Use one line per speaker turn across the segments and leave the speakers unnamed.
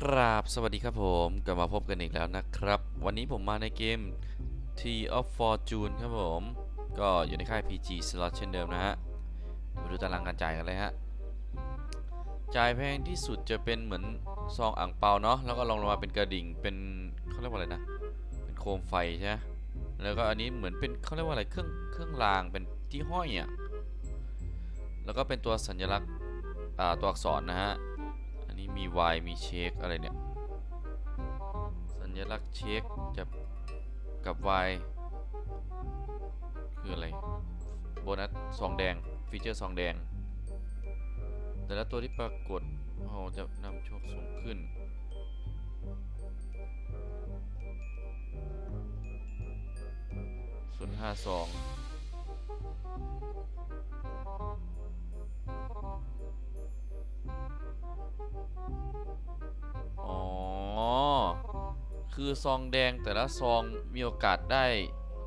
กราบสวัสดีครับผมกลับมาพบกันอีกแล้วนะครับ วันนี้ผมมาในเกม T of Fortune ครับผม ก็อยู่ในค่าย PG Slot เช่นเดิมนะฮะมาดูตารางการจ่ายกันเลยฮะ จ่ายแพงที่สุดจะเป็นเหมือนซองอ่างเปาเนาะแล้วก็ลองลงมาเป็นกระดิ่งเป็นเขาเรียกว่าอะไรนะ เป็นโคมไฟใช่ไหม แล้วก็อันนี้เหมือนเป็นเขาเรียกว่าอะไรเครื่องเครื่องรางเป็นที่ห้อยอะแล้วก็เป็นตัวสัญลักษณ์ตัวอักษรนะฮะอันนี้มี Y มีเช็คอะไรเนี่ยสัญลักษณ์เช็คจะกับ Y คืออะไรโบนัสซองแดงฟีเจอร์ซองแดง แต่ละตัวที่ปรากฏเราจะนำโชคสูงขึ้น ศูนย์ห้าสองอ๋อ คือซองแดงแต่ละซองมีโอกาสได้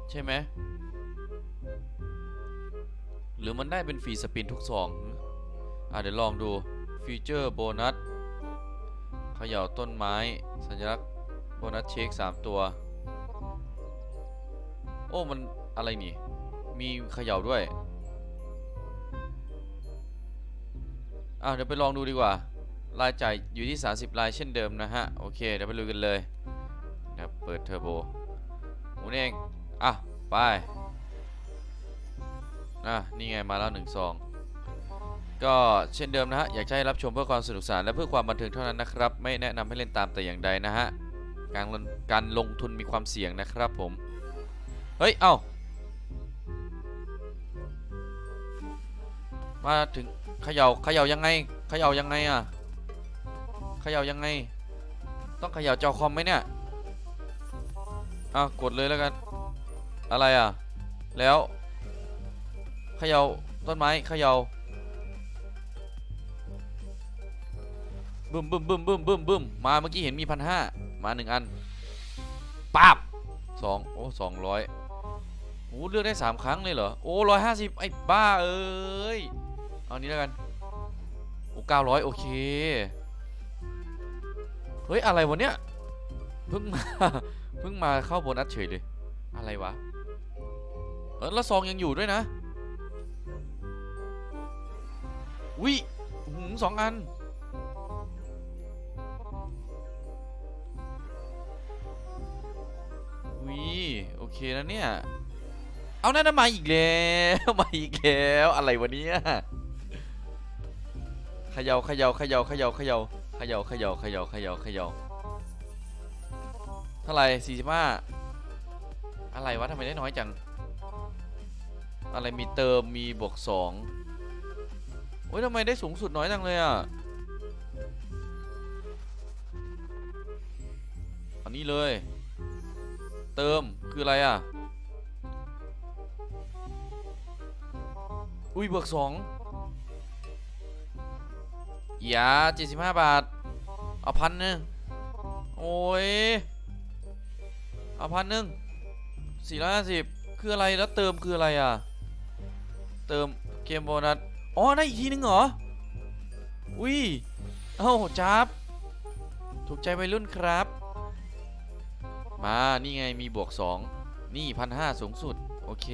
ใช่ไหม หรือมันได้เป็นฟรีสปินทุกซอง อะเดี๋ยวลองดู ฟีเจอร์โบนัสเขย่าต้นไม้ สัญลักษณ์โบนัสเช็ค 3 ตัว อ้มันอะไรนี่ มีเขย่าด้วยอะเดี๋ยวไปลองดูดีกว่า รายจ่ายอยู่ที่ 30 รายเช่นเดิมนะฮะ โอเค เดี๋ยวไปลุยกันเลยเดี๋ยวเปิดเทอร์โบหมุนเอง อะ ไปอะนี่ไงมาแล้วหนึ่งซองก็เช่นเดิมนะฮะ อยากให้รับชมเพื่อความสนุกสนานและเพื่อความบันเทิงเท่านั้นนะครับ ไม่แนะนำให้เล่นตามแต่อย่างใดนะฮะ การลงการลงทุนมีความเสี่ยงนะครับผม เฮ้ย เอ้า มาถึงเขย่าเขย่ายังไงเขย่ายังไงอะเขย่ายังไง ต้องเขย่าจอคอมไหมเนี่ยอะกดเลยแล้วกัน อะไรอะ แล้วเขย่าต้นไม้เขย่าบึ้มบึ้มบึ้มบึ้มบึ้มบึ้มมาเมื่อกี้เห็นมีพันห้ามาหนึ่งอันปั๊บสองโอ้สองร้อย อ้เลือกได้สามครั้งเลยเหรอ โอ้ร้อยห้าสิบไอ้บ้าเอ้ย เอานี้แล้วกัน โอ้เก้าร้อยโอเค เฮ้ย อะไรวะเนี่ย เพิ่งมา เพิ่งมาเข้าโบนัสเฉยเลย อะไรวะ เออแล้วซองยังอยู่ด้วยนะ วิหืมสองอันวิโอเคนะเนี่ย เอานั่นมาอีกแล้วมาอีกแล้วอะไรวะเนี่ยเขย่าเขย่าเขย่าเขย่าเขย่าเขย่าเขย่าเขย่าเขย่าเขย่าเท่าไหร่สี่สิบห้าอะไรวะทำไมได้น้อยจัง อะไรมีเติมมีบวกสองโอ้ยทำไมได้สูงสุดน้อยจังเลยอะอันนี้เลย เติมคืออะไรอะ อุ้ยบวกสองยาเจ็ดสิบห้าบาท เอาพันหนึ่งโอ้ย เอาพันหนึ่งสี่ร้อยห้าสิบคืออะไรแล้วเติมคืออะไรอะ เติมเกมโบนัส อ๋อ ได้อีกทีนึงเหรอ อุ้ย เอ้าจับ ถูกใจวัยรุ่นครับ มา นี่ไงมีบวก2นี่พันห้าสูงสุด โอเค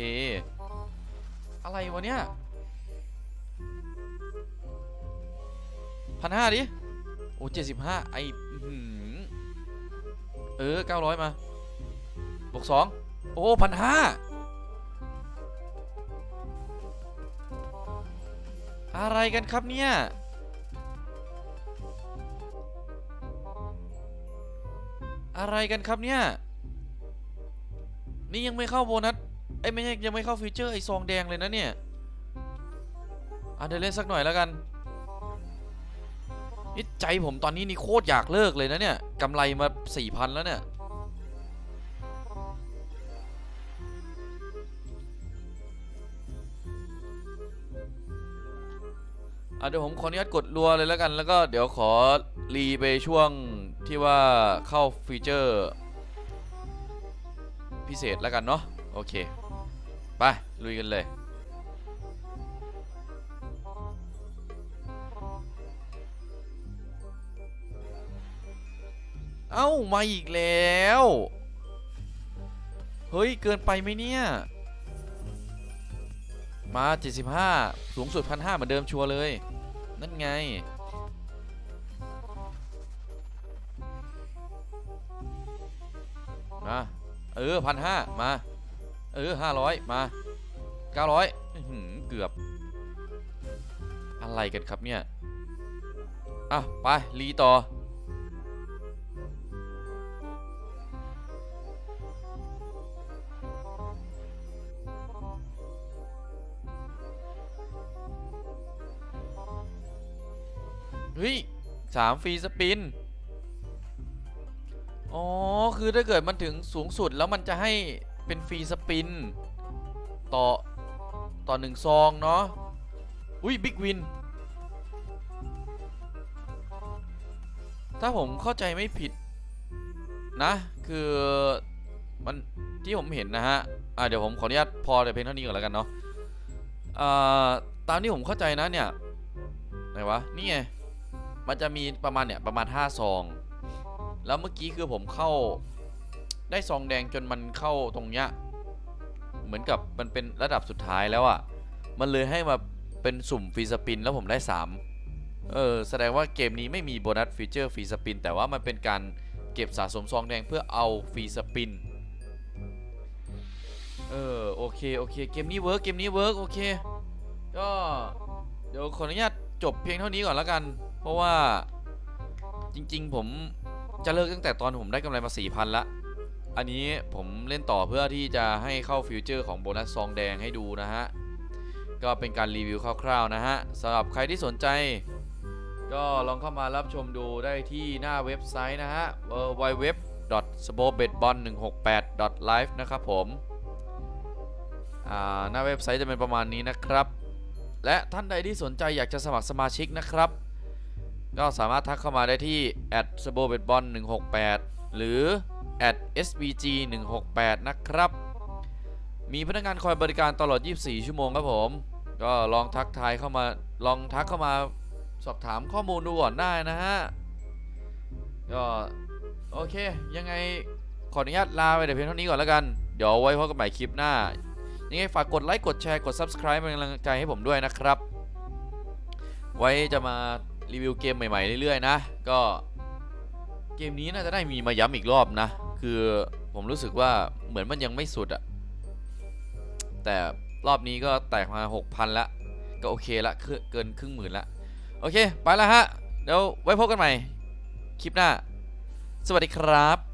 อะไรวะเนี่ย พันห้าดิ โอ้เจ็ดสิบห้าไอเออเก้าร้อยมา บวกสองโอ้พันห้าอะไรกันครับเนี่ย อะไรกันครับเนี่ย นี่ยังไม่เข้าโบนัสไอ้ไม่ใช่ยังไม่เข้าฟีเจอร์ไอ้ซองแดงเลยนะเนี่ย อะเดี๋ยวเล่นสักหน่อยแล้วกัน นี่ใจผมตอนนี้นี่โคตรอยากเลิกเลยนะเนี่ยกำไรมาสี่พันแล้วเนี่ย เดี๋ยวผมขออนุญาตกดรัวเลยแล้วกัน แล้วก็เดี๋ยวขอรีไปช่วงที่ว่าเข้าฟีเจอร์ พิเศษแล้วกันเนาะโอเค ไป ลุยกันเลย เอ้า มาอีกแล้ว เฮ้ย เกินไปไหมเนี่ย มา 75 สูงสุดพันห้าเหมือนเดิมชัวร์เลย นั่นไง มา เออพันห้ามา เออห้าร้อยมาเก้าร้อยเกือบ อะไรกันครับเนี่ย อะ ไป รีต่อ เฮ้ยสามฟรีสปิน อ๋อ คือถ้าเกิดมันถึงสูงสุดแล้วมันจะให้เป็นฟรีสปิน ต่อ ต่อหนึ่งซอง เนาะ อุ้ยบิ๊กวิน ถ้าผมเข้าใจไม่ผิด นะ คือมันที่ผมเห็นนะฮะ อ่าเดี๋ยวผมขออนุญาตพอแต่เพียงเท่านี้ก่อนแล้วกันเนาะ อ่า ตามที่ผมเข้าใจนะเนี่ย ไหนวะ นี่ไง มันจะมีประมาณเนี่ยประมาณ 5 ซอง แล้วเมื่อกี้คือผมเข้าได้ซองแดงจนมันเข้าตรงเนี้ยเหมือนกับมันเป็นระดับสุดท้ายแล้วอะ่ะ มันเลยให้มาเป็นสุ่มฟรีสปินแล้วผมได้ 3 เออแสดงว่าเกมนี้ไม่มีโบนัสฟีเจอร์ฟรีสปินแต่ว่ามันเป็นการเก็บสะสมซองแดงเพื่อเอาฟรีสปิน เออโอเคโอเคเกมนี้เวิร์กเกมนี้เวิร์กโอเค ก็เดี๋ยวขออนุญาตจบเพียงเท่านี้ก่อนแล้วกัน เพราะว่าจริง ๆ ผมจะเลิกตั้งแต่ตอนผมได้กำไรมา 4,000 ละ อันนี้ผมเล่นต่อเพื่อที่จะให้เข้าฟิวเจอร์ของโบนัสซองแดงให้ดูนะฮะ ก็เป็นการรีวิวคร่าวๆนะฮะสำหรับใครที่สนใจ ก็ลองเข้ามารับชมดูได้ที่หน้าเว็บไซต์นะฮะ www s p o b e t b o l 1 6 8 live นะครับผมหน้าเว็บไซต์จะเป็นประมาณนี้นะครับ และท่านใดที่สนใจอยากจะสมัครสมาชิกนะครับ ก็สามารถทักเข้ามาได้ที่ s b o b e t b o l 1 6 8 หรือ @sbg 1 6 8นะครับ มีพนักงานคอยบริการตลอด 24 ชั่วโมงครับผม ก็ลองทักทายเข้ามาลองทักเข้ามาสอบถามข้อมูลดูก่อนได้นะฮะ ก็โอเค ยังไงขออนุญาตลาไปแต่เพียงเท่านี้ก่อนแล้วกัน เดี๋ยวไว้พบกันใหม่คลิปหน้า ยังไงฝากกดไลค์ กดแชร์ กด Subscribe เป็นกำลังใจให้ผมด้วยนะครับ ไว้จะมา รีวิวเกมใหม่ๆเรื่อยๆนะ ก็เกมนี้น่าจะได้มีมาย้ำอีกรอบนะ คือผมรู้สึกว่าเหมือนมันยังไม่สุดอะแต่รอบนี้ก็แตกมา 6,000 ละ ก็โอเคละคเกินครึ่งหมื่นละ โอเค ไปแล้วฮะ เดี๋ยวไว้พบกันใหม่ คลิปหน้า สวัสดีครับ